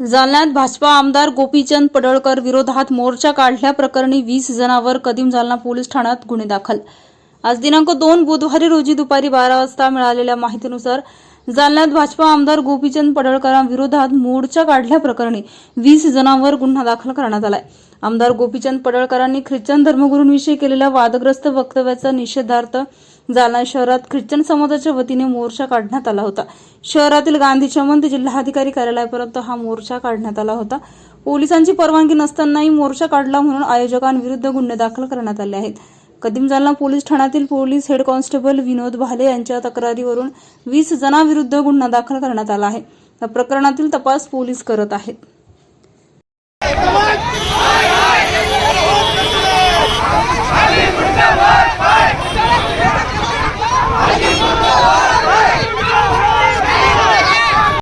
जालन्यात भाजपा आमदार गोपीचंद पडळकर विरोधात मोर्चा काढल्याप्रकरणी वीस जणांवर कदीम जालना पोलीस ठाण्यात गुन्हे दाखल आज दिनांक दोन बुधवारी रोजी दुपारी बारा वाजता मिळालेल्या माहितीनुसार जालन्यात भाजपा आमदार गोपीचंद पडळकरांविरोधात मोर्चा काढल्याप्रकरणी वीस जणांवर गुन्हा दाखल करण्यात आलाय. आमदार गोपीचंद पडळकरांनी ख्रिश्चन धर्मगुरूंविषयी केलेल्या वादग्रस्त वक्तव्याचा निषेधार्थ जालना शहरात ख्रिश्चन समाजाच्या वतीने मोर्चा काढण्यात आला होता. शहरातील गांधी चमन ते जिल्हाधिकारी कार्यालयापर्यंत हा मोर्चा काढण्यात आला होता. पोलिसांची परवानगी नसतानाही मोर्चा काढला म्हणून आयोजकांविरुद्ध गुन्हे दाखल करण्यात आले आहेत. कदीम जालना पोलीस ठाण्यातील police head constable Vinod Bhale यांच्या तक्रारीवरून वीस जणांविरुद्ध गुन्हा दाखल करण्यात आला आहे. या प्रकरणातील तपास पोलीस करत आहेत.